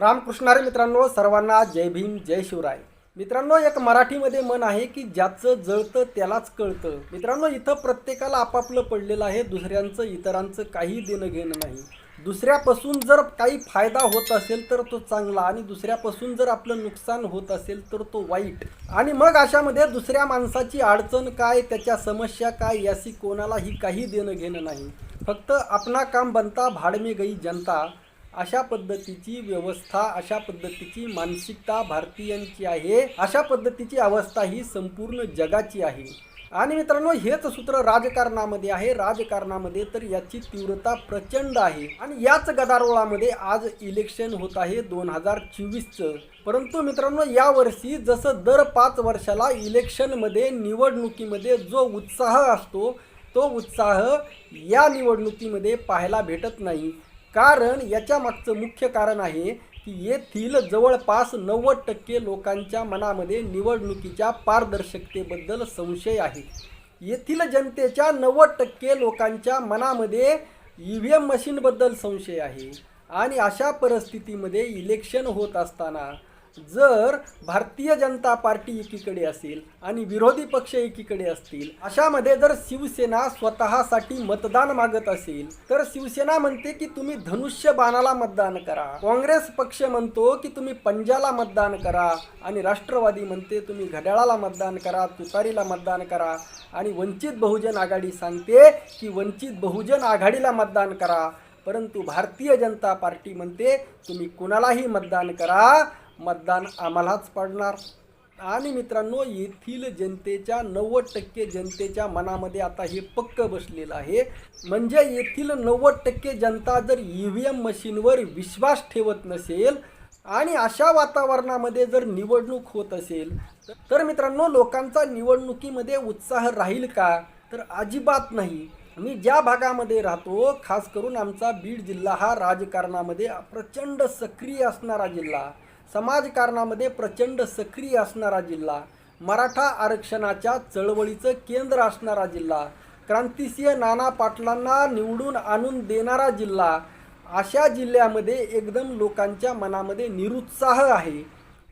रामकृष्णारे मित्रांनो सर्वांना जय भीम जय शिवराय. मित्रांनो एक मराठीमध्ये मन आहे की ज्याचं जळतं त्यालाच कळतं. मित्रांनो इथं प्रत्येकाला आपापलं पडलेलं आहे दुसऱ्यांचं इतरांचं काही देणं घेणं नाही. दुसऱ्यापासून जर काही फायदा होत असेल तर तो चांगला आणि दुसऱ्यापासून जर आपलं नुकसान होत असेल तर तो वाईट. आणि मग अशामध्ये दुसऱ्या माणसाची अडचण काय त्याच्या समस्या काय याची कोणालाही काही देणं घेणं नाही. फक्त आपणा काम बनता भाडमे गई जनता. अशा पद्धतीची व्यवस्था अशा पद्धतीची मानसिकता भारतीयांची आहे. अशा पद्धतीची अवस्था ही संपूर्ण जगाची आहे. आणि मित्रांनो हेच सूत्र राजकारणामध्ये आहे. राजकारणामध्ये तर याची तीव्रता प्रचंड आहे. आणि याच गदारोळामध्ये आज इलेक्शन होत आहे दोन हजार चोवीसचं. परंतु मित्रांनो यावर्षी जसं दर पाच वर्षाला इलेक्शनमध्ये निवडणुकीमध्ये जो उत्साह असतो तो उत्साह या निवडणुकीमध्ये पाहायला भेटत नाही. कारण याच्या मागचं मुख्य कारण आहे की येथील जवळपास नव्वद टक्के लोकांच्या मनामध्ये निवडणुकीच्या पारदर्शकतेबद्दल संशय आहे. येथील जनतेच्या नव्वद टक्के लोकांच्या मनामध्ये ई व्ही एम मशीनबद्दल संशय आहे. आणि अशा परिस्थितीमध्ये इलेक्शन होत असताना जर भारतीय जनता पार्टी एकीकडे असेल आणि विरोधी पक्ष एकीकडे असतील अशामध्ये जर शिवसेना स्वतःसाठी मतदान मागत असेल तर शिवसेना म्हणते की तुम्ही धनुष्य बाणाला मतदान करा. काँग्रेस पक्ष म्हणतो की तुम्ही पंजाला मतदान करा आणि राष्ट्रवादी म्हणते तुम्ही घड्याळाला मतदान करा तुतारीला मतदान करा आणि वंचित बहुजन आघाडी सांगते की वंचित बहुजन आघाडीला मतदान करा. परंतु भारतीय जनता पार्टी म्हणते तुम्ही कुणालाही मतदान करा मतदान आम्हालाच पडणार. आणि मित्रांनो येथील जनतेच्या नव्वद टक्के जनतेच्या मनामध्ये आता हे पक्क बसलेलं आहे. म्हणजे येथील नव्वद टक्के जनता जर ई व्ही एम मशीनवर विश्वास ठेवत नसेल आणि अशा वातावरणामध्ये जर निवडणूक होत असेल तर मित्रांनो लोकांचा निवडणुकीमध्ये उत्साह राहील का? तर अजिबात नाही. मी ज्या भागामध्ये राहतो खास करून आमचा बीड जिल्हा हा राजकारणामध्ये प्रचंड सक्रिय असणारा जिल्हा. समाजकारणामध्ये प्रचंड सक्रिय असणारा जिल्हा मराठा आरक्षणाच्या चळवळीचं केंद्र असणारा जिल्हा क्रांतिसिंह नाना पाटलांना निवडून आणून देणारा जिल्हा अशा जिल्ह्यामध्ये एकदम लोकांच्या मनामध्ये निरुत्साह आहे.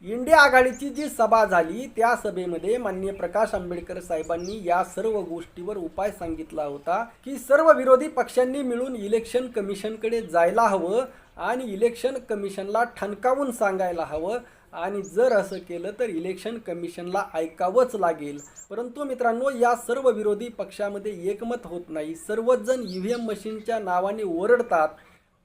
इंडिया आघाडीची जी सभा झाली त्या सभेमध्ये माननीय प्रकाश आंबेडकर साहेबांनी या सर्व गोष्टीवर उपाय सांगितला होता की सर्व विरोधी पक्षांनी मिळून इलेक्शन कमिशनकडे जायला हवं आणि इलेक्शन कमिशनला ठणकावून सांगायला हवं. आणि जर असं केलं तर इलेक्शन कमिशनला ऐकावंच लागेल. परंतु मित्रांनो या सर्व विरोधी पक्षामध्ये एकमत होत नाही. सर्वच जण ई व्ही एम मशीनच्या नावाने ओरडतात.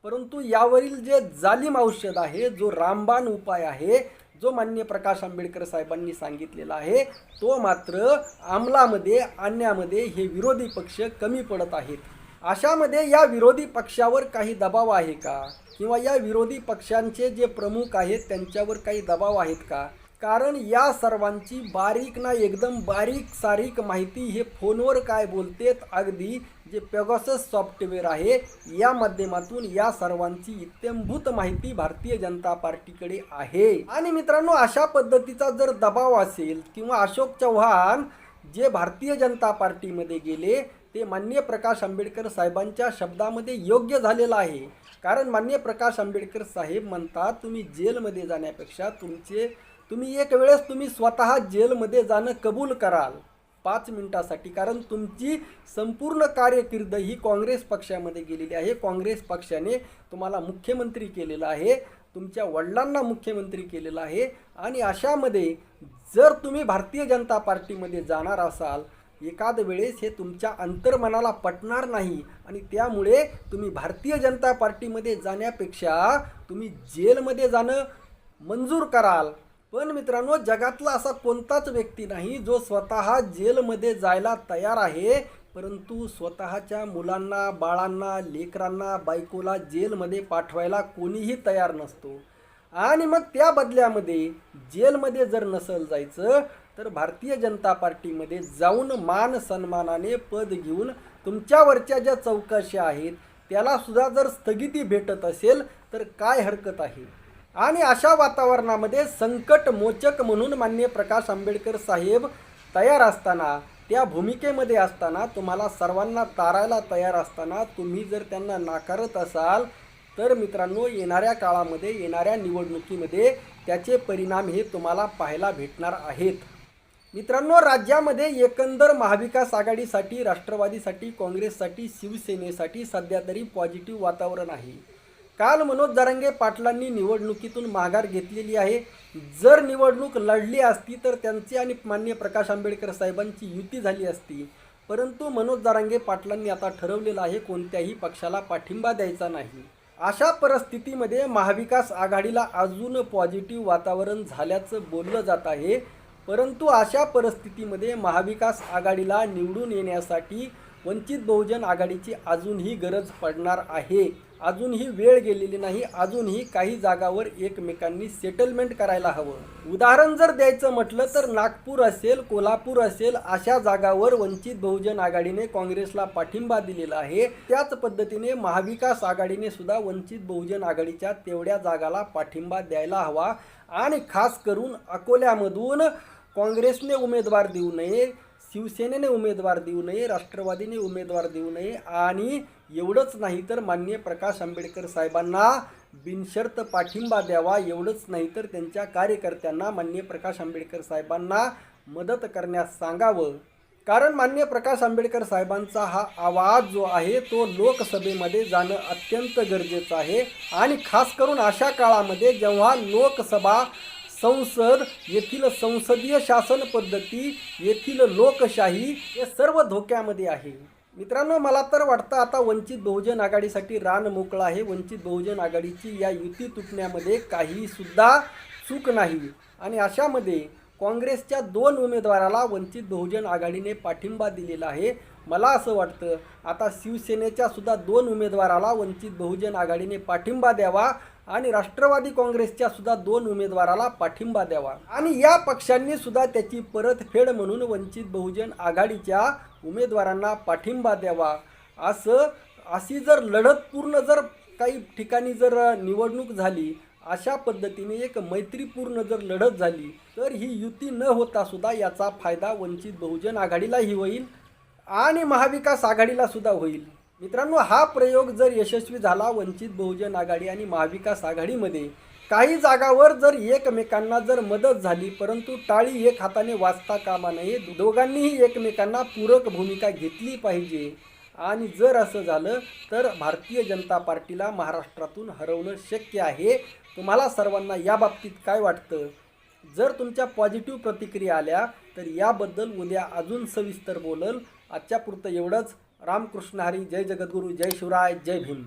परंतु यावरील जे जालिम औषध आहे जो रामबाण उपाय आहे जो मान्य प्रकाश आंबेडकर साहेबांनी सांगितलेला आहे तो मात्र अंमलामध्ये आणण्यामध्ये हे विरोधी पक्ष कमी पडत आहेत. अशामध्ये या विरोधी पक्षावर काही दबाव आहे का? किंवा या विरोधी पक्षांचे जे प्रमुख आहेत त्यांच्यावर काही दबाव आहेत का? कारण या सर्वांची बारीक ना एकदम बारीक सारीक माहिती हे फोनवर काय बोलतेत अगदी जे पेगॉसस सॉफ्टवेअर आहे या माध्यमातून या सर्वांची इत्यंभूत माहिती भारतीय जनता पार्टीकडे आहे. आणि मित्रांनो अशा पद्धतीचा जर दबाव असेल किंवा अशोक चव्हाण जे भारतीय जनता पार्टीमध्ये गेले ते मान्य प्रकाश आंबेडकर साहेबांच्या शब्दामध्ये योग्य झालेलं आहे. कारण मान्य प्रकाश आंबेडकर साहेब म्हणतात तुम्ही जेलमध्ये जाण्यापेक्षा तुमचे तुम्ही एक वेळेस तुम्ही स्वतः जेलमध्ये जाणं कबूल कराल. पाच मिनिटासाठी. कारण तुमची संपूर्ण कार्यकिर्द ही काँग्रेस पक्षामध्ये गेलेली आहे. काँग्रेस पक्षाने तुम्हाला मुख्यमंत्री केलेलं आहे. तुमच्या वडिलांना मुख्यमंत्री केलेलं आहे. आणि अशामध्ये जर तुम्ही भारतीय जनता पार्टीमध्ये जाणार असाल एखाद वेळेस हे तुमच्या अंतर्मनाला पटणार नाही आणि त्यामुळे तुम्ही भारतीय जनता पार्टीमध्ये जाण्यापेक्षा तुम्ही जेलमध्ये जाणं मंजूर कराल. पण मित्रांनो जगातला असा कोणताच व्यक्ती नाही जो स्वतः जेलमध्ये जायला तयार आहे. परंतु स्वतःच्या मुलांना बाळांना लेकरांना बायकोला जेलमध्ये पाठवायला कोणीही तयार नसतो. आणि मग त्या बदल्यामध्ये जेलमध्ये जर नसल जायचं तर भारतीय जनता पार्टीमध्ये जाऊन मान सन्मानाने पद घेऊन तुमच्यावरच्या ज्या चौकशा आहेत त्याला सुद्धा जर स्थगिती भेटत असेल तर काय हरकत आहे? आणि अशा वातावरणामध्ये संकट मोचक म्हणून मान्य प्रकाश आंबेडकर साहेब तयार असताना त्या भूमिकेमध्ये असताना तुम्हाला सर्वांना तारायला तयार असताना तुम्ही जर त्यांना नाकारत असाल तर मित्रांनो येणाऱ्या काळामध्ये येणाऱ्या निवडणुकीमध्ये त्याचे परिणाम हे तुम्हाला पाहायला भेटणार आहेत. मित्रांनो राज्यामध्ये एकंदर महाविकास आघाडीसाठी राष्ट्रवादीसाठी काँग्रेससाठी शिवसेनेसाठी सध्या तरी पॉझिटिव्ह वातावरण आहे. काल मनोज जरांगे पाटलांनी निवडणुकीतून माघार घेतलेली आहे. जर निवडणूक लढली असती तर त्यांची आणि मान्य प्रकाश आंबेडकर साहेबांची युती झाली असती. परंतु मनोज जरांगे पाटलांनी आता ठरवलेलं आहे कोणत्याही पक्षाला पाठिंबा द्यायचा नाही. अशा परिस्थितीमध्ये महाविकास आघाडीला अजून पॉझिटिव्ह वातावरण झाल्याचं बोललं जात आहे. परंतु अशा परिस्थितीमध्ये महाविकास आघाडीला निवडून येण्यासाठी वंचित बहुजन आघाडीची अजूनही गरज पडणार आहे. अजूनही वेळ गेलेली नाही अजूनही काही जागावर एकमेकांनी सेटलमेंट करायला हवं. उदाहरण जर द्यायचं म्हटलं तर नागपूर असेल कोल्हापूर असेल अशा जागावर वंचित बहुजन आघाडीने काँग्रेसला पाठिंबा दिलेला आहे. त्याच पद्धतीने महाविकास आघाडीने सुद्धा वंचित बहुजन आघाडीच्या तेवढ्या जागाला पाठिंबा द्यायला हवा. आणि खास करून अकोल्यामधून काँग्रेसने उमेदवार देऊ नये शिवसेनेने उमेदवार देऊ नये राष्ट्रवादीने उमेदवार देऊ नये आणि एवढंच नाही तर मान्य प्रकाश आंबेडकर साहेबांना बिनशर्त पाठिंबा द्यावा एवढंच नाही तर त्यांच्या कार्यकर्त्यांना मान्य प्रकाश आंबेडकर साहेबांना मदत करण्यास सांगावं. कारण मान्य प्रकाश आंबेडकर साहेबांचा हा आवाज जो आहे तो लोकसभेमध्ये जाणं अत्यंत गरजेचं आहे. आणि खास करून अशा काळामध्ये जेव्हा लोकसभा संसद येथील संसदीय शासन पद्धती येथील लोकशाही हे सर्व धोक्यामध्ये आहे. मित्रांनो मला तर वाटतं आता वंचित बहुजन आघाडीसाठी रान मोकळं आहे. वंचित बहुजन आघाडीची या युती तुटण्यामध्ये काहीसुद्धा चूक नाही. आणि अशामध्ये काँग्रेसच्या दोन उमेदवाराला वंचित बहुजन आघाडीने पाठिंबा दिलेला आहे. मला असं वाटतं आता शिवसेनेच्या सुद्धा दोन उमेदवाराला वंचित बहुजन आघाडीने पाठिंबा द्यावा आणि राष्ट्रवादी काँग्रेसच्या सुद्धा दोन उमेदवाराला पाठिंबा द्यावा. आणि या पक्षांनी सुद्धा त्याची परतफेड म्हणून वंचित बहुजन आघाडीच्या उमेदवारांना पाठिंबा द्यावा. असं अशी जर लढत पूर्ण जर काही ठिकाणी जर निवडणूक झाली अशा पद्धतीने एक मैत्रीपूर्ण जर लढत झाली तर ही युती न होता सुद्धा याचा फायदा वंचित बहुजन आघाडीलाही होईल आणि महाविकास आघाडीला सुद्धा होईल. मित्रांनो हा प्रयोग जर यशस्वी झाला वंचित बहुजन आघाडी आणि महाविकास आघाडीमध्ये काही जागावर जर एकमेकांना जर मदत झाली परंतु टाळी एक हाताने वाचता कामा नये दोघांनीही एकमेकांना पूरक भूमिका घेतली पाहिजे. आणि जर असं झालं तर भारतीय जनता पार्टीला महाराष्ट्रातून हरवणं शक्य आहे. तुम्हाला सर्वांना या बाबतीत काय वाटतं? जर तुमच्या पॉझिटिव्ह प्रतिक्रिया आल्या तर याबद्दल उद्या अजून सविस्तर बोलल. आजच्या पुरतं एवढंच. रामकृष्ण हरी. जय जगद्गुरू. जय शिवराय. जय भीम.